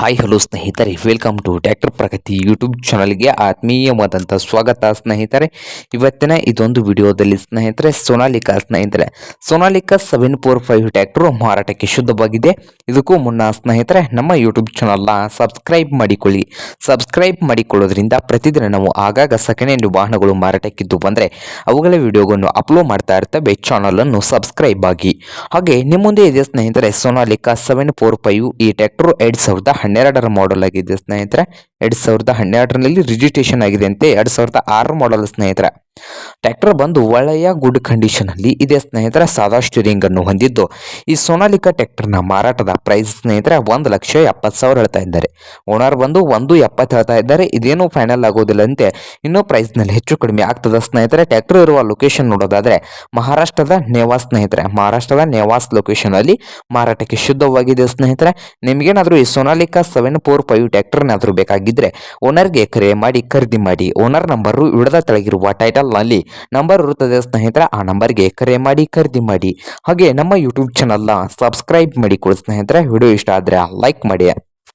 Hi hello ಸ್ನೇಹಿತರೆ. Welcome to tractor Pragati YouTube ಚಾನಲ್ಗೆ ಆತ್ಮೀಯವಾದಂಥ ಸ್ವಾಗತ ಸ್ನೇಹಿತರೆ. ಇವತ್ತಿನ ಇದೊಂದು ವಿಡಿಯೋದಲ್ಲಿ ಸ್ನೇಹಿತರೆ, ಸೋನಾಲಿಕಾ ಸ್ನೇಹಿತರೆ. Sonalika seven four five tractor ಮಾರಾಟಕ್ಕೆ ಶುದ್ಧವಾಗಿದೆ. ಇದಕ್ಕೂ ಮುನ್ನ ಸ್ನೇಹಿತರೆ, ನಮ್ಮ ಯೂಟ್ಯೂಬ್ ಚಾನಲ್ನ ಸಬ್ಸ್ಕ್ರೈಬ್ ಮಾಡಿಕೊಳ್ಳಿ. ಸಬ್ಸ್ಕ್ರೈಬ್ ಮಾಡಿಕೊಳ್ಳೋದ್ರಿಂದ ಪ್ರತಿದಿನ ನಾವು ಆಗಾಗ ಸೆಕೆಂಡ್ ಹ್ಯಾಂಡ್ ವಾಹನಗಳು ಮಾರಾಟಕ್ಕಿದ್ದು ಬಂದರೆ ಅವುಗಳ ವಿಡಿಯೋಗಳನ್ನು ಅಪ್ಲೋಡ್ ಮಾಡ್ತಾ ಇರ್ತವೆ. ಚಾನಲನ್ನು ಸಬ್ಸ್ಕ್ರೈಬ್ ಆಗಿ. ಹಾಗೆ ನಿಮ್ಮ ಇದೆ ಸ್ನೇಹಿತರೆ, ಸೋನಾಲಿಕಾ ಸೆವೆನ್ ಫೋರ್ ಫೈವ್ ಈ ಟ್ಯಾಕ್ಟರ್ ಎರಡು ಸಾವಿರದ ಹನ್ನೆರಡರ ಮಾಡಲ್ ಆಗಿದೆ ಸ್ನೇಹಿತರೆ. ಎರಡು ಸಾವಿರದ ಹನ್ನೆರಡರಲ್ಲಿ ರಿಜಿಸ್ಟ್ರೇಷನ್ ಆಗಿದೆ ಅಂತೆ. ಎರಡು ಸಾವಿರದ ಆರು ಮಾಡಲ್ ಸ್ನೇಹಿತರೆ. ಟ್ರ್ಯಾಕ್ಟರ್ ಬಂದು ಒಳ್ಳೆಯ ಗುಡ್ ಕಂಡೀಷನ್ ಅಲ್ಲಿ ಇದೆ ಸ್ನೇಹಿತರೆ ಸಾದಾ ಸ್ಟೀರಿಂಗ್ ಅನ್ನು ಹೊಂದಿದ್ದು, ಈ ಸೋನಾಲಿಕಾ ಟ್ರ್ಯಾಕ್ಟರ್ನ ಮಾರಾಟದ ಪ್ರೈಸ್ ಸ್ನೇಹಿತರೆ ಒಂದು ಲಕ್ಷ ಎಪ್ಪತ್ತು ಸಾವಿರ ಹೇಳ್ತಾ ಇದ್ದಾರೆ. ಓನರ್ ಬಂದು ಒಂದು ಎಪ್ಪತ್ತು ಹೇಳ್ತಾ ಇದ್ದಾರೆ, ಇದೇನು ಫೈನಲ್ ಆಗೋದಿಲ್ಲಂತೆ ಇನ್ನೂ ಪ್ರೈಸ್ನಲ್ಲಿ ಹೆಚ್ಚು ಕಡಿಮೆ ಆಗ್ತದೆ ಸ್ನೇಹಿತರೆ ಟ್ರ್ಯಾಕ್ಟರ್ ಇರುವ ಲೊಕೇಶನ್ ನೋಡೋದಾದ್ರೆ ಮಹಾರಾಷ್ಟ್ರದ ನೇವಾಸ್ ಸ್ನೇಹಿತರೆ. ಮಹಾರಾಷ್ಟ್ರದ ನೇವಾಸ್ ಲೊಕೇಶನ್ ಅಲ್ಲಿ ಮಾರಾಟಕ್ಕೆ ಶುದ್ಧವಾಗಿದೆ ಸ್ನೇಹಿತರೆ. ನಿಮ್ಗೇನಾದ್ರೂ ಈ ಸೋನಾಲಿಕಾ ಸೆವೆನ್ ಫೋರ್ ಫೈವ್ ಟ್ರ್ಯಾಕ್ಟರ್ನಾದ್ರೂ ಬೇಕಾಗಿದ್ರೆ ಓನರ್ಗೆ ಕರೆ ಮಾಡಿ, ಖರೀದಿ ಮಾಡಿ ಓನರ್ ನಂಬರು ವಿಡದ ತೆಳಗಿರುವ ಟೈಟಲ್ ನಲ್ಲಿ ನಂಬರ್ ಇರುತ್ತದೆ ಸ್ನೇಹಿತರೆ, ಆ ನಂಬರ್ಗೆ ಕರೆ ಮಾಡಿ, ಖರೀದಿ ಮಾಡಿ. ಹಾಗೆ ನಮ್ಮ ಯೂಟ್ಯೂಬ್ ಚಾನಲ್ನ ಸಬ್ಸ್ಕ್ರೈಬ್ ಮಾಡಿ ಕೊಡಿ ಸ್ನೇಹಿತರೆ. ವಿಡಿಯೋ ಇಷ್ಟ ಆದರೆ ಲೈಕ್ ಮಾಡಿ.